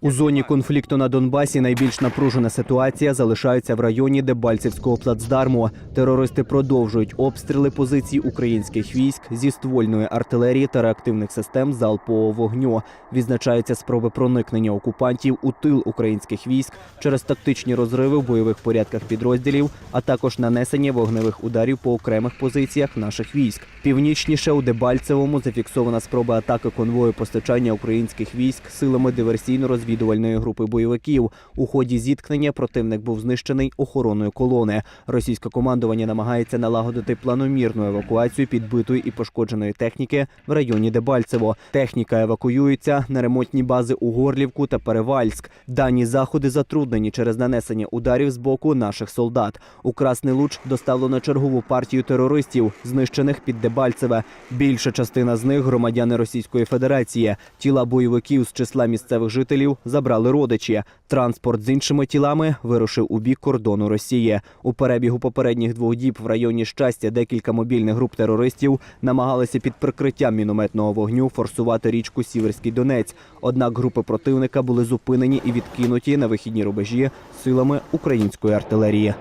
У зоні конфлікту на Донбасі найбільш напружена ситуація залишається в районі Дебальцевського плацдарму. Терористи продовжують обстріли позицій українських військ зі ствольної артилерії та реактивних систем залпового вогню. Відзначаються спроби проникнення окупантів у тил українських військ через тактичні розриви в бойових порядках підрозділів, а також нанесення вогневих ударів по окремих позиціях наших військ. Північніше у Дебальцевому зафіксована спроба атаки конвою постачання українських військ силами диверсійно-розвідувальної групи бойовиків. У ході зіткнення противник був знищений охороною колони. Російське командування намагається налагодити планомірну евакуацію підбитої і пошкодженої техніки в районі Дебальцево. Техніка евакуюється на ремонтні бази у Горлівку та Перевальськ. Дані заходи затруднені через нанесення ударів з боку наших солдат. У Красний Луч доставлено чергову партію терористів, знищених під Дебальцеве. Більша частина з них громадяни Російської Федерації. Тіла бойовиків з числа місцевих жителів забрали родичі. Транспорт з іншими тілами вирушив у бік кордону Росії. У перебігу попередніх двох діб в районі щастя декілька мобільних груп терористів намагалися під прикриттям мінометного вогню форсувати річку Сіверський Донець. Однак групи противника були зупинені і відкинуті на вихідні рубежі силами української артилерії.